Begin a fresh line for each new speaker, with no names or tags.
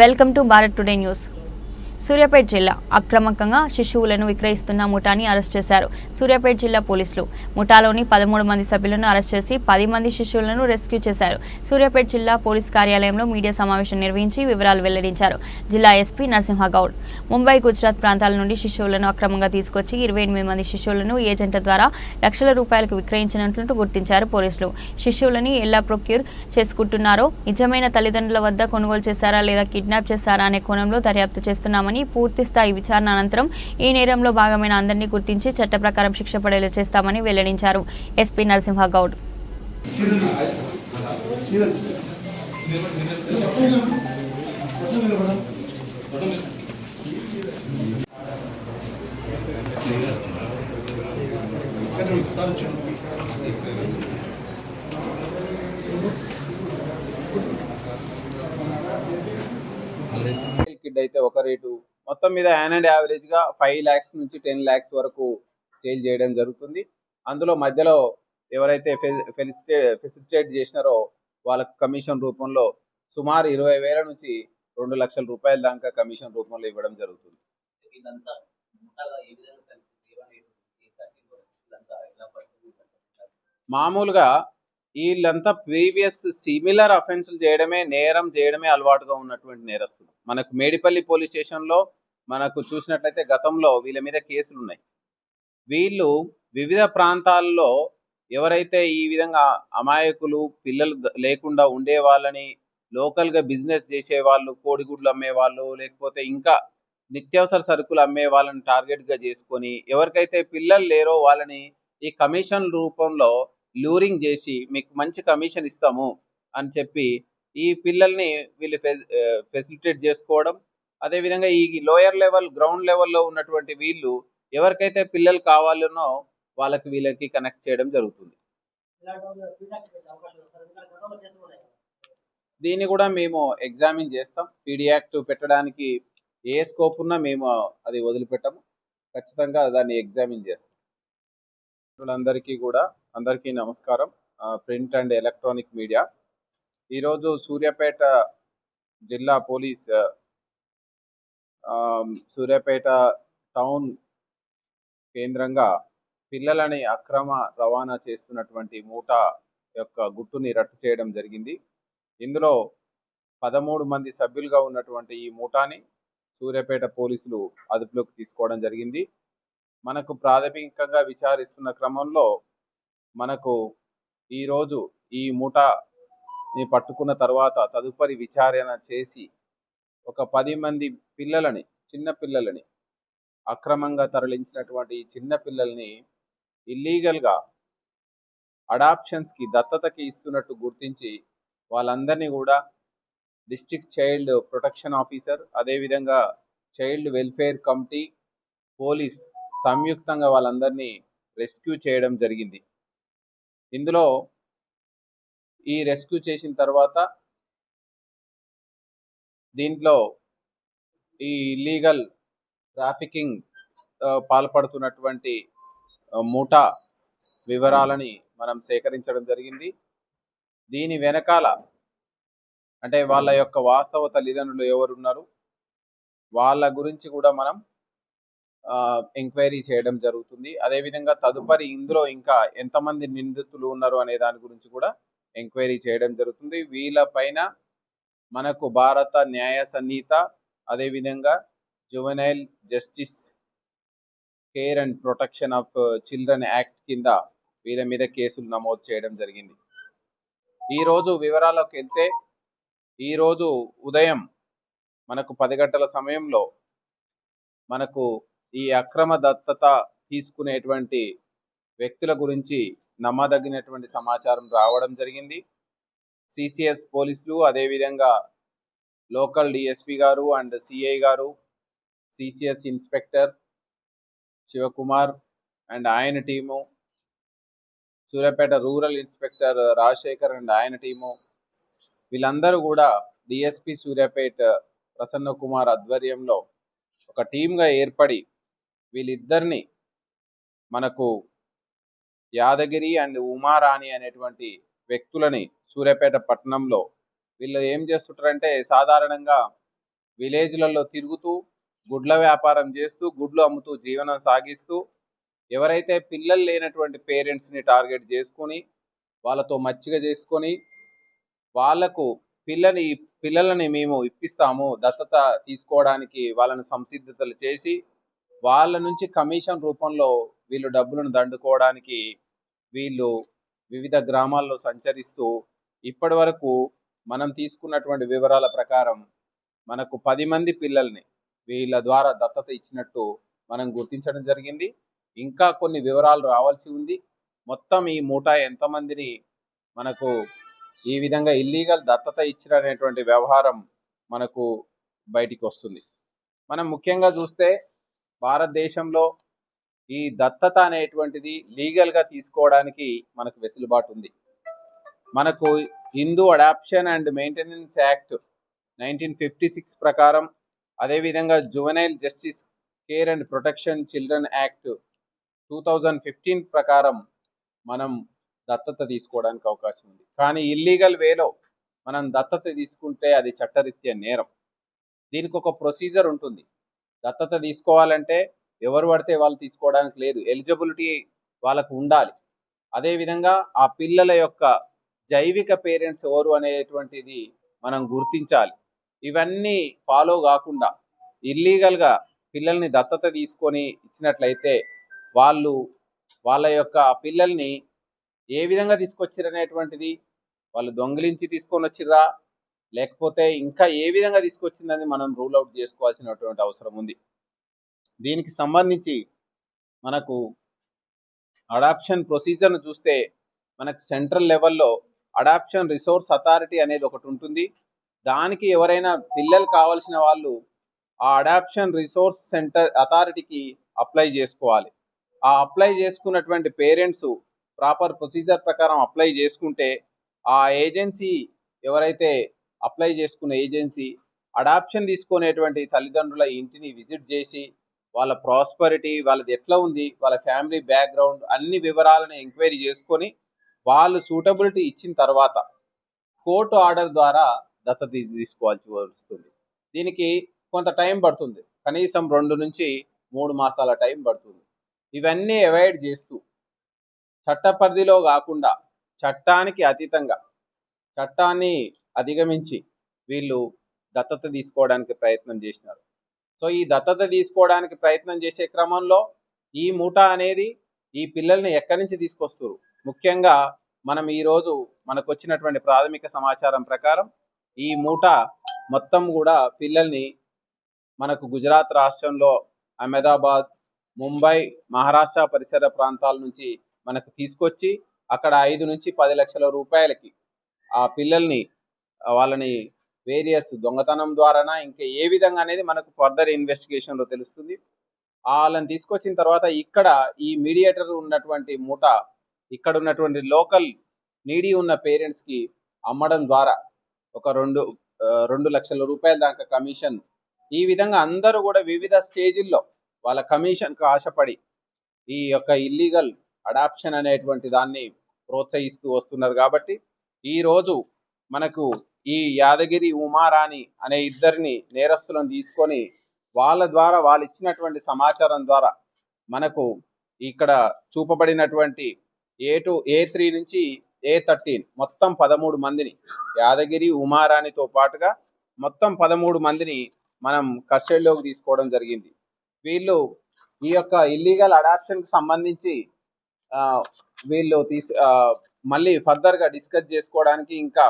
Welcome to Bharat today news Suryapet జిల్లా అక్రమంగా శిశువులను విక్రయిస్తున్న ముఠాని అరెస్ట్ చేశారు. సూర్యాపేట జిల్లా పోలీసులు ముఠాలోని పదమూడు మంది సభ్యులను అరెస్ట్ చేసి పది మంది శిశువులను రెస్క్యూ చేశారు. సూర్యాపేట జిల్లా పోలీస్ కార్యాలయంలో మీడియా సమావేశం నిర్వహించి వివరాలు వెల్లడించారు. జిల్లా ఎస్పీ నరసింహగౌడ్ ముంబై గుజరాత్ ప్రాంతాల నుండి శిశువులను అక్రమంగా తీసుకొచ్చి ఇరవై ఎనిమిది మంది శిశువులను ఏజెంట్ల ద్వారా లక్షల రూపాయలకు విక్రయించినట్లు గుర్తించారు పోలీసులు. శిశువులని ఎలా ప్రొక్యూర్ చేసుకుంటున్నారో నిజమైన తల్లిదండ్రుల వద్ద కొనుగోలు చేశారా లేదా కిడ్నాప్ చేశారా అనే కోణంలో దర్యాప్తు చేస్తున్నామని పూర్తి స్థాయి విచారణ అనంతరం ఈ నేరంలో భాగమైన అందరినీ గుర్తించి చట్ట ప్రకారం శిక్ష పడేలా చేస్తామని వెల్లడించారు. ఎస్పీ నరసింహగౌడ్
కిడ్ అయితే ఒక రేటు మొత్తం మీద యాన్ అండ్ యావరేజ్గా ఫైవ్ ల్యాక్స్ నుంచి టెన్ ల్యాక్స్ వరకు సేల్ చేయడం జరుగుతుంది. అందులో మధ్యలో ఎవరైతే ఫెసిలిటేట్ చేసినారో వాళ్ళకు కమిషన్ రూపంలో సుమారు ఇరవై వేల నుంచి రెండు లక్షల రూపాయల దాకా కమిషన్ రూపంలో ఇవ్వడం జరుగుతుంది. మామూలుగా వీళ్ళంతా ప్రీవియస్ సిమిలర్ అఫెన్సులు చేయడమే నేరం చేయడమే అలవాటుగా ఉన్నటువంటి నేరస్తులు. మనకు మేడిపల్లి పోలీస్ స్టేషన్లో మనకు చూసినట్లయితే గతంలో వీళ్ళ మీద కేసులు ఉన్నాయి వీళ్ళు వివిధ ప్రాంతాల్లో ఎవరైతే ఈ విధంగా అమాయకులు పిల్లలు లేకుండా ఉండే వాళ్ళని లోకల్గా బిజినెస్ చేసే వాళ్ళు కోడిగుడ్లు అమ్మేవాళ్ళు లేకపోతే ఇంకా నిత్యావసర సరుకులు అమ్మే వాళ్ళని టార్గెట్గా చేసుకొని ఎవరికైతే పిల్లలు లేరో వాళ్ళని ఈ కమిషన్ రూపంలో లూరింగ్ చేసి మీకు మంచి కమిషన్ ఇస్తాము అని చెప్పి ఈ పిల్లల్ని వీళ్ళు ఫెసిలిటేట్ చేసుకోవడం అదేవిధంగా ఈ లోయర్ లెవెల్ గ్రౌండ్ లెవెల్లో ఉన్నటువంటి వీళ్ళు ఎవరికైతే పిల్లలు కావాలనో వాళ్ళకి వీళ్ళకి కనెక్ట్ చేయడం జరుగుతుంది. దీన్ని కూడా మేము ఎగ్జామిన్ చేస్తాం. పీడియాక్ట్ పెట్టడానికి ఏ స్కోప్ ఉన్నా మేము అది వదిలిపెట్టము. ఖచ్చితంగా దాన్ని ఎగ్జామిన్ చేస్తాం. అందరికీ కూడా అందరికీ నమస్కారం. Print and electronic media. ఈరోజు సూర్యాపేట జిల్లా పోలీస్ సూర్యాపేట టౌన్ కేంద్రంగా పిల్లలని అక్రమ రవాణా చేస్తున్నటువంటి మూట యొక్క గుట్టుని రట్టు చేయడం జరిగింది. ఇందులో పదమూడు మంది సభ్యులుగా ఉన్నటువంటి ఈ మూటాని సూర్యాపేట పోలీసులు అదుపులోకి తీసుకోవడం జరిగింది. మనకు ప్రాథమికంగా విచారిస్తున్న క్రమంలో మనకు ఈరోజు ఈ ముఠాని పట్టుకున్న తర్వాత తదుపరి విచారణ చేసి ఒక పది మంది పిల్లలని చిన్న పిల్లలని అక్రమంగా తరలించినటువంటి ఈ చిన్న పిల్లల్ని ఇల్లీగల్గా అడాప్షన్స్కి దత్తతకి ఇస్తున్నట్టు గుర్తించి వాళ్ళందరినీ కూడా డిస్టిక్ చైల్డ్ ప్రొటెక్షన్ ఆఫీసర్ అదేవిధంగా చైల్డ్ వెల్ఫేర్ కమిటీ పోలీస్ సంయుక్తంగా వాళ్ళందరినీ రెస్క్యూ చేయడం జరిగింది. ఇందులో ఈ రెస్క్యూ చేసిన తర్వాత దీంట్లో ఈ ఇల్లీగల్ ట్రాఫికింగ్ పాల్పడుతున్నటువంటి ముఠా వివరాలని మనం సేకరించడం జరిగింది. దీని వెనకాల అంటే వాళ్ళ యొక్క వాస్తవ తల్లిదండ్రులు ఎవరున్నారు? వాళ్ళ గురించి కూడా మనం ఎంక్వైరీ చేయడం జరుగుతుంది. అదేవిధంగా తదుపరి ఇందులో ఇంకా ఎంతమంది నిందితులు ఉన్నారు అనే దాని గురించి కూడా ఎంక్వైరీ చేయడం జరుగుతుంది. వీళ్ళపైన మనకు భారత న్యాయ సన్నిహిత అదేవిధంగా juvenile justice care and protection of children act కింద వీళ్ళ మీద కేసులు నమోదు చేయడం జరిగింది. ఈరోజు వివరాలకు వెళ్తే ఈరోజు ఉదయం మనకు పది గంటల సమయంలో మనకు ఈ అక్రమ దత్తత తీసుకునేటువంటి వ్యక్తుల గురించి నమ్మదగినటువంటి సమాచారం రావడం జరిగింది. సిసిఎస్ పోలీసులు అదేవిధంగా లోకల్ డిఎస్పి గారు అండ్ సిఐ గారు సిసిఎస్ ఇన్స్పెక్టర్ శివకుమార్ అండ్ ఆయన team Suryapet rural inspector Rajasekhar and ఆయన టీము వీళ్ళందరూ కూడా డిఎస్పి సూర్యాపేట ప్రసన్న కుమార్ ఆధ్వర్యంలో ఒక టీమ్గా ఏర్పడి వీళ్ళిద్దరిని మనకు యాదగిరి అండ్ ఉమారాణి అనేటువంటి వ్యక్తులని సూర్యాపేట పట్టణంలో వీళ్ళు ఏం చేస్తుంటారంటే సాధారణంగా విలేజ్లలో తిరుగుతూ గుడ్ల వ్యాపారం చేస్తూ గుడ్లు అమ్ముతూ జీవనం సాగిస్తూ ఎవరైతే పిల్లలు లేనటువంటి పేరెంట్స్ని టార్గెట్ చేసుకొని వాళ్ళతో మచ్చిక చేసుకొని వాళ్ళకు పిల్లని పిల్లలని మేము ఇప్పిస్తాము దత్తత తీసుకోవడానికి వాళ్ళని సంసిద్ధతలు చేసి వాళ్ళ నుంచి కమిషన్ రూపంలో వీళ్ళు డబ్బులను దండుకోవడానికి వీళ్ళు వివిధ గ్రామాల్లో సంచరిస్తూ ఇప్పటి వరకు మనం తీసుకున్నటువంటి వివరాల ప్రకారం మనకు పది మంది పిల్లల్ని వీళ్ళ ద్వారా దత్తత ఇచ్చినట్టు మనం గుర్తించడం జరిగింది. ఇంకా కొన్ని వివరాలు రావాల్సి ఉంది. మొత్తం ఈ మూట ఎంతమందిని మనకు ఈ విధంగా ఇల్లీగల్ దత్తత ఇచ్చినటువంటి వ్యవహారం మనకు బయటికి వస్తుంది. మనం ముఖ్యంగా చూస్తే భారతదేశంలో ఈ దత్తత అనేటువంటిది లీగల్గా తీసుకోవడానికి మనకు వెసులుబాటు ఉంది. మనకు Hindu adoption and maintenance act nineteen fifty six ప్రకారం అదేవిధంగా juvenile justice care and protection children act two thousand fifteen ప్రకారం మనం దత్తత తీసుకోవడానికి అవకాశం ఉంది. కానీ ఇల్లీగల్ వేలో మనం దత్తత తీసుకుంటే అది చట్టరీత్యా నేరం. దీనికి ఒక ప్రొసీజర్ ఉంటుంది. దత్తత తీసుకోవాలంటే ఎవరు పడితే వాళ్ళు తీసుకోవడానికి లేదు. ఎలిజిబిలిటీ వాళ్ళకు ఉండాలి. అదేవిధంగా ఆ పిల్లల యొక్క జైవిక పేరెంట్స్ ఎవరు అనేటువంటిది మనం గుర్తించాలి. ఇవన్నీ ఫాలో కాకుండా ఇల్లీగల్గా పిల్లల్ని దత్తత తీసుకొని ఇచ్చినట్లయితే వాళ్ళు వాళ్ళ యొక్క పిల్లల్ని ఏ విధంగా తీసుకొచ్చిరనేటువంటిది వాళ్ళు దొంగిలించి తీసుకొని వచ్చిర్రా? లేకపోతే ఇంకా ఏ విధంగా తీసుకొచ్చిందని మనం రూల్ అవుట్ చేసుకోవాల్సినటువంటి అవసరం ఉంది. దీనికి సంబంధించి మనకు అడాప్షన్ ప్రొసీజర్ను చూస్తే మనకు సెంట్రల్ లెవెల్లో అడాప్షన్ రిసోర్స్ అథారిటీ అనేది ఒకటి ఉంటుంది. దానికి ఎవరైనా పిల్లలు కావాల్సిన వాళ్ళు ఆ అడాప్షన్ రిసోర్స్ సెంటర్ అథారిటీకి అప్లై చేసుకోవాలి. ఆ అప్లై చేసుకున్నటువంటి పేరెంట్స్ ప్రాపర్ ప్రొసీజర్ ప్రకారం అప్లై చేసుకుంటే ఆ ఏజెన్సీ ఎవరైతే అప్లై చేసుకున్న ఏజెన్సీ అడాప్షన్ తీసుకునేటువంటి తల్లిదండ్రుల ఇంటిని విజిట్ చేసి వాళ్ళ ప్రాస్పరిటీ వాళ్ళది ఎట్లా ఉంది వాళ్ళ ఫ్యామిలీ బ్యాక్గ్రౌండ్ అన్ని వివరాలను ఎంక్వైరీ చేసుకొని వాళ్ళు సూటబిలిటీ ఇచ్చిన తర్వాత కోర్టు ఆర్డర్ ద్వారా దత్తత తీసుకోవాల్సి వస్తుంది. దీనికి కొంత టైం పడుతుంది. కనీసం రెండు నుంచి మూడు మాసాల టైం పడుతుంది. ఇవన్నీ అవాయిడ్ చేస్తూ చట్ట పరిధిలో కాకుండా చట్టానికి అతీతంగా చట్టాన్ని అధిగమించి వీళ్ళు దత్తత తీసుకోవడానికి ప్రయత్నం చేసినారు. సో ఈ దత్తత తీసుకోవడానికి ప్రయత్నం చేసే క్రమంలో ఈ మూట అనేది ఈ పిల్లల్ని ఎక్కడి నుంచి తీసుకొస్తారు? ముఖ్యంగా మనం ఈరోజు మనకు వచ్చినటువంటి ప్రాథమిక సమాచారం ప్రకారం ఈ మూట మొత్తం కూడా పిల్లల్ని మనకు గుజరాత్ రాష్ట్రంలో అహ్మదాబాద్ ముంబై మహారాష్ట్ర పరిసర ప్రాంతాల నుంచి మనకు తీసుకొచ్చి అక్కడ ఐదు నుంచి పది లక్షల రూపాయలకి ఆ పిల్లల్ని వాళ్ళని వేరియస్ దొంగతనం ద్వారానా ఇంకా ఏ విధంగా అనేది మనకు ఫర్దర్ ఇన్వెస్టిగేషన్లో తెలుస్తుంది. వాళ్ళని తీసుకొచ్చిన తర్వాత ఇక్కడ ఈ మీడియేటర్ ఉన్నటువంటి మూట ఇక్కడ ఉన్నటువంటి లోకల్ నీడీ ఉన్న పేరెంట్స్కి అమ్మడం ద్వారా ఒక రెండు రెండు లక్షల రూపాయల దాకా కమిషన్ ఈ విధంగా అందరూ కూడా వివిధ స్టేజిల్లో వాళ్ళ కమిషన్కు ఆశపడి ఈ యొక్క ఇల్లీగల్ అడాప్షన్ అనేటువంటి దాన్ని ప్రోత్సహిస్తూ వస్తున్నారు కాబట్టి ఈరోజు మనకు ఈ యాదగిరి ఉమారాణి అనే ఇద్దరిని నేరస్తులను తీసుకొని వాళ్ళ ద్వారా వాళ్ళు ఇచ్చినటువంటి సమాచారం ద్వారా మనకు ఇక్కడ చూపబడినటువంటి ఏ టు ఏ త్రీ నుంచి ఏ థర్టీన్ మొత్తం పదమూడు మందిని యాదగిరి ఉమారాణితో పాటుగా మొత్తం పదమూడు మందిని మనం కస్టడీలోకి తీసుకోవడం జరిగింది. వీళ్ళు ఈ యొక్క ఇల్లీగల్ అడాప్షన్కి సంబంధించి ఆ, వీళ్ళు తీసి మళ్ళీ ఫర్దర్గా డిస్కస్ చేసుకోవడానికి ఇంకా